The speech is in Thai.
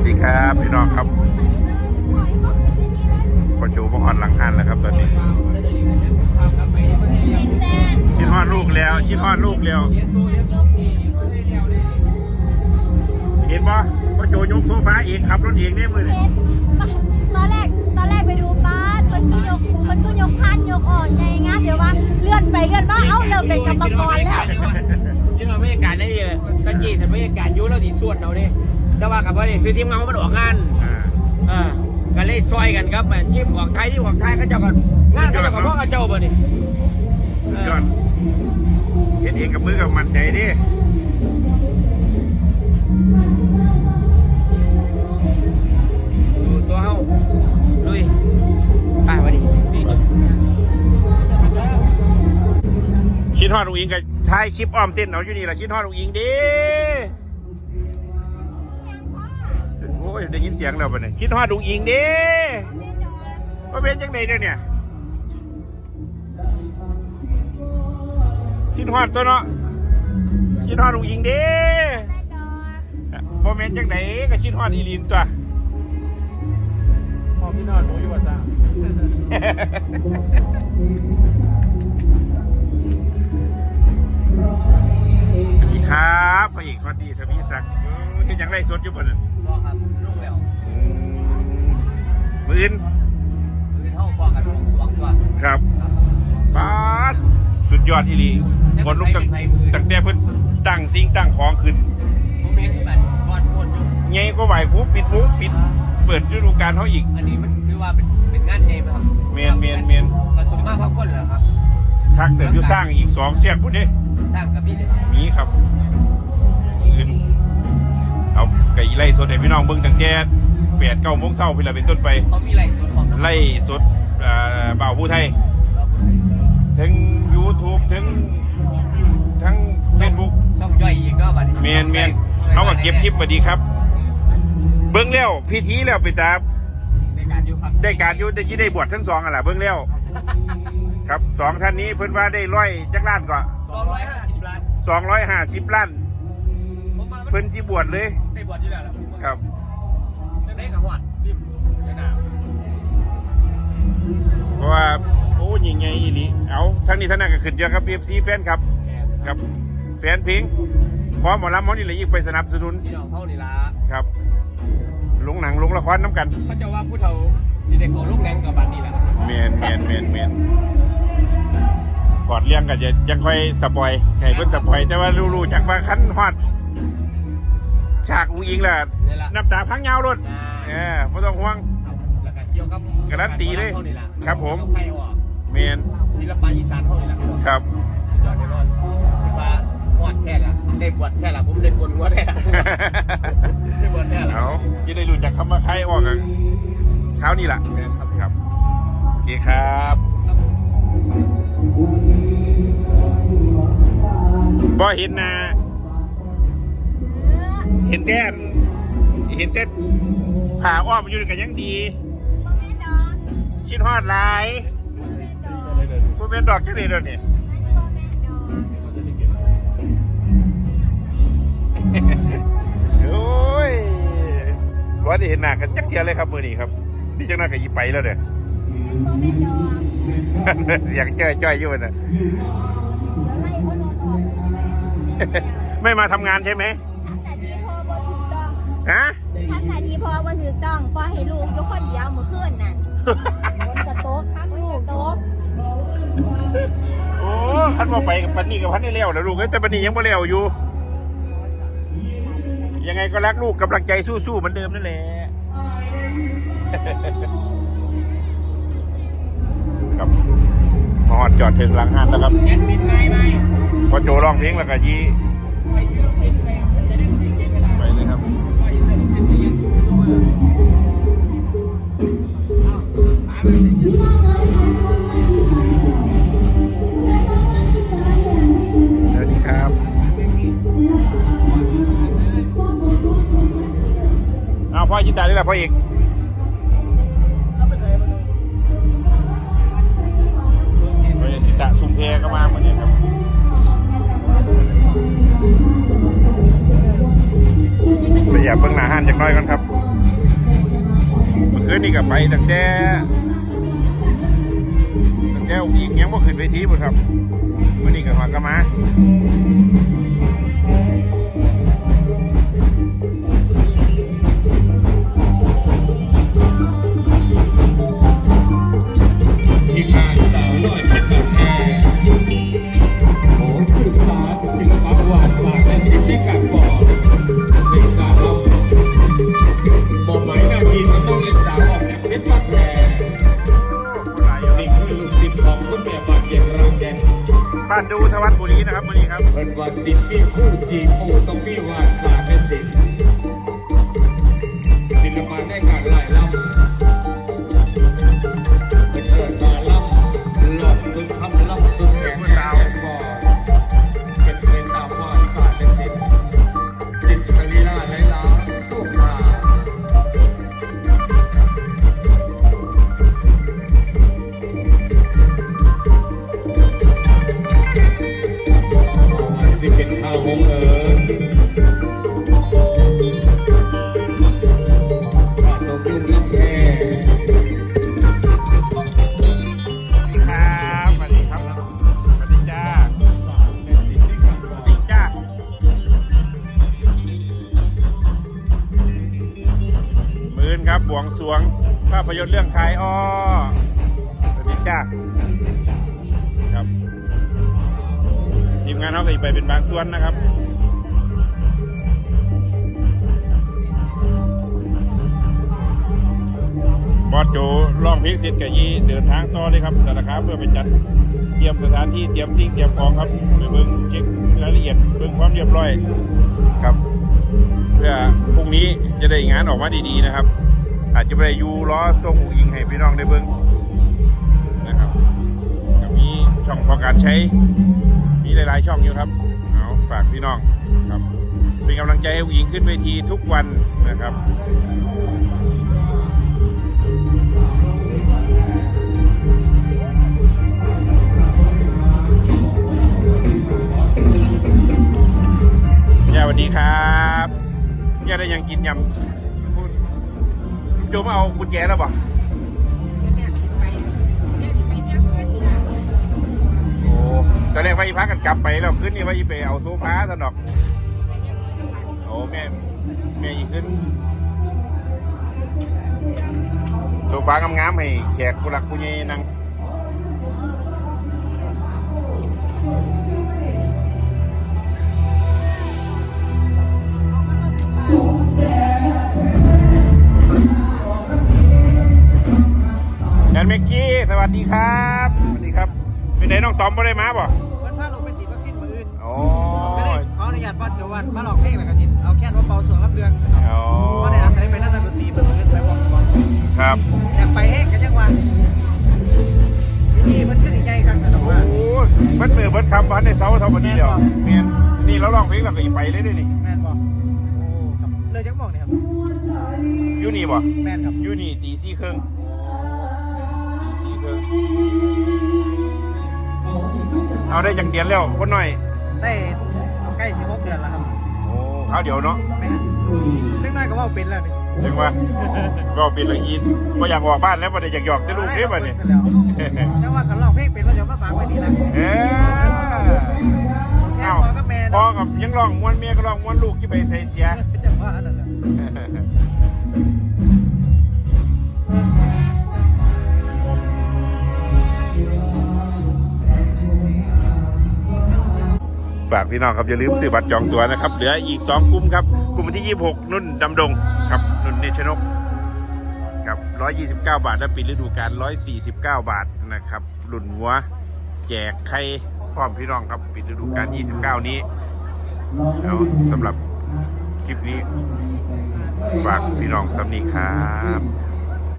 วัสดีครับพี่น้องครับพอจูบังหอนหลังหันแล้วครับตอนนี้คิดฮอดลูกแล้วคิดฮอดลูกแล้วเห็นปะพอจูยกโซฟาเองขับรถเองได้มือนี่ตอนแรกตอนแรกไปดูป้าดมันก็ยกมันก็ยกพันยกออกไงงะเดี๋ยวว่าเลื่อนไปเลื่อนมาเอ้าเริ่มเป็นกรรมกรแล้วคิดว่าบรรยากาศได้ดีตะกี้แต่บรรยากาศอยุ่แล้วดีส่วนเราดิ แต่ว่ากับว่านี่คือทีมงานมันออกงานอ่าเออก็เลยซอยกันครับแม่ทีมของไทยที่ของไทยเขาเจ้ากันงานเขาเจ้ากับพ่อเขาเจ้าบ่นี่ยอดเห็นเองกับมือกับมันใจดิดูตัวเฮาลุยไปมาดินี่คิดฮอดลุงอิงกับท้ายคลิปอ้อมเต้นเอาอยู่นี่แหละคิดฮอดลุงอิงดิโอ้ยได้ยินเสียงแล้วปะเนี่ยคิดฮอดลุงอิงดิว่าเป็นจังไดเด้อเนี่ยคิดฮอดตัวเนาะคิดฮอดลุงอิงเด้พอแม่นจังไหนก็คิดฮอดอีลีนตัวพอพี่นอนหนูอยู่ว่าจ้าสวัสดีครับพระเอกคนดีทวีศักดิ์เออเห็นอย่างไรสดอยู่บนนั้นพ่อครับลุงแล้วอืม มืออื่นมือเท่าพ่อกันวงสวงตัวครับป้าดสุดยอดอีหลีคนลุกตั้งตั้งแต่เพิ่นตั้งสิ่งตั้งของขึ้นผมเห็นแบบบอดโคนอยู่ไงก็ไหวคูปิดหูปิด เปิดฤดูกาลเขาอีก อันนี้มันถือว่าเป็นเป็นงานใหญ่ไหมครับเมียนเมียนเมียนกระสุนมากพักคนเหรอครับทักแต่อยู่สร้างอีกสองเสียงพุ่นเด้สร้างกับพี่เนี่ยมีครับอื่นเอาไก่ไล่สดให้พี่น้องเบิ่งตั้งแต่ แปดเก้าโมงเช้าพี่ละเป็นต้นไป เขามีไหลสวนของไล่สดเอ่อบ่าวผู้ไทย ทั้ง YouTube ทั้งทั้ง Facebook ช่องย่อยอีกรอบอะเมียนเมียนเขาก็เก็บคลิปสวัสดีครับ เบิ้งแล้วพิธีแล้วไปตามในการอยู่ครับได้การอยุได้ยี่ได้บวชทั้งสองอะล่ะเบิ้งแล้ว ครับสองท่านนี้เพิ่นว่าได้ร้อยจักล้านก็สองร้อยห้าสิบล้านสองร้อยห้าสิบล้าน ผมมาเพิ่นที่บวชเลย ได้บวชอยู่แล้วล่ะครับจะ ได้กับหวัดริมเดี๋ยวหนาวเพราะว่าโอ้ยิงไงอีหลีเอาทั้งนี้ทั้งนั้นก็ขึ้นเยอะครับ FC แฟนครับแกนครับแฟนเพลงขอหมอลำหมอนี่เลยยิ่งไปสนับสนุนพี่น้องเท่านี่ละครับลงหนังลงละครน้ำกันเขาจะว่าผู้เฒ่าสิเด็กของลูกแรงกับบันนี่แหละเมียนเมียนเมียนเมียนกอดเลี้ยงกันจะยังค่อยสปอยให้เพิ่นสปอยแต่ว่ารู้ๆจากว่าคันฮอด ฉากอุ้งอิงแหละนี่แหละน้ำตาพังยาวรถเออไม่ต้องห่วง ครับแล้วก็เกี่ยวกับการันตีเลยท่านี่ล่ะครับผมไทยออกเมียนศิลปะอีสานเท่านี่แหละครับยอดแน่นอนถือว่าหวดแค่ละได้บวชแค่ละผมได้บวชหัวแค่ละได้บวชแค่ละเอาจะได้รู้จักคำว่าใครออกกันเช้านี่แหละครับ ครับโอเคครับบ่เห็นหนา เห็นแต่อันเห็นแต่ผ่าอ้อมอยู่กันยังดี คิดฮอดหลายพวกแม่นดอกจังเลยเดี๋ยวนี้โอ้ยว่าได้เห็นหน้ากันจักเทียเลยครับมือนี้ครับ นี่จังหน้าก็ยีไปแล้วเด้อเสียงจ้อยจ้อยๆอยู่น่ะไม่มาทำงานใช่ไหม องฮะท่านแต่ทีพอบ่ถูกต้องพอให้ลูกยกคนเดียวเมื่อคืนน่ะบนกระโต๊ะครับบนกระโต๊ะโอ้พันมาไปกับปันนี่กับพันนี่เลี้ยวแล้วลูกเอ้ยแต่ปันนี่ยังไม่เลี้ยวอยู่ ยังไงก็รักลูกกำลังใจสู้ๆเหมือนเดิมนั่นแหละครับมาหอดจอดเทนหลังหันแล้วครับแอดมินไงไหมพอโจร้องเพลงแล้วก็ยี พ่อยินตาอเอกเอาไปใส่มาเลยพ่อเอกสิตะซุมเพก็มาเหมือนนี้ครับไปอยากเบิ่งหน้าห้านจากน้อยก่อนครับเมื่อคืนนี่ก็ไปตั้งแต่ตั้งแต่องค์หญิงยังบ่าขึ้นเวทีบ่ครับเมื้อนี้ก็มาก็มา ว่าศิลป์มีคู่จีปูต้องมีวาดศา ยนตร์เรื่องคายอ้อสวัสดีจ้าครับทีมงานเขาก็จะไปเป็นบางส่วนนะครับบอสโจร้องพลงเสร็จกับยีเดินทางต่อเลยครับสารคามเพื่อไปจัดเตรียมสถานที่เตรียมสิ่งเตรียมของครับไปเบิ่งเช็ครายละเอียดเบิ่งความเรียบร้อยครับ เพื่อพรุ่งนี้จะได้งานออกมาดีๆนะครับ อาจจะไปอยู่ล้อทรงอุ๋งอิงให้พี่น้องได้เบิ่งนะครับก็มีช่องพอการใช้ มีหลายๆช่องอยู่ครับเอาฝากพี่น้องครับเป็นกำลังใจให้อุ๋งอิงขึ้นเวทีทุกวันนะครับย่าสวัสดีครับย่าได้ยังกินยำ โจมาเอากุญแจแล้วบ่โอ้ตอนแรกว่าอีพักกันกลับไปแล้วขึ้นนี่ว่าอีไปเอาโซฟาสนอกโอ้แม่แม่อีขึ้นโซฟางามๆให้แขกผู้หลักผู้ใหญ่นั่ง นเมกกี้สวัสดีครับ สวัสดีครับ เป็นไหนน้องตอมบ่ได้มาบ่เพิ่นพาลงไปฉีดวัคซีนมืออื่นโอ้ก็ได้ขออนุญาตวัดเดี๋ยววันมาหลอกเพลงแล้วก็สิเอาแค่ว่าเป่าส่วนรับเรื่องโอ้ก็ได้อาศัยไปนั่นดนตรีเพิ่นก็ไปบอกบอกครับอยากไปเองกันยังว่าที่นี่มันขึ้นใหญ่ครับแต่ว่าโอ้เบิดมือเบิดคำพันในเสาเท่าวันนี้เดียวเมียนนี่เราลองเพลงแล้วก็อีไปเลยด้วยนี่แม่นบอกโอ้ครับเลยจังบอกเนี่ยครับอยูนี่บ่แม่นครับอยูนี่ตีสี่ครึ่งตีสี่ครึ่ง เอาได้จังเดียนแล้วคนหน่อย ได้ใกล้สิบหกเดือนแล้วครับโอ้เอาเดี๋ยวเนาะแม่นเล็กน้อยก็ว่าเป็นแล้วนี่เรียกว่าก็เป็นละยินว่าอยากออกบ้านแล้วบ่ได้อยากหยอกแต่ลูกเด้บ่เนี่ยแต่ว่าคันร้องเพลงเป็นว่าจะมาฝากไว้นี่ละเอ้ยแค่เอ้าพอกับแม่พ่อเนาะกับยังร้องมวนเมียก็ร้องมวนลูกที่ไปใส่เสียจังว่านั่นแหละ ฝากพี่น้องครับอย่าลืมซื้อบัตรจองตัวนะครับเหลืออีก 2กลุ่มครับกลุ่มที่ 26 นุ่นดำดงครับนุ่นเนชนกกับ129 บาท และปิดฤดูกาล149 บาทนะครับหลุ่นหัวแจกไข่พร้อมพี่น้องครับปิดฤดูกาล29 นี้แล้วสำหรับคลิปนี้ฝากพี่น้องสำนีครับ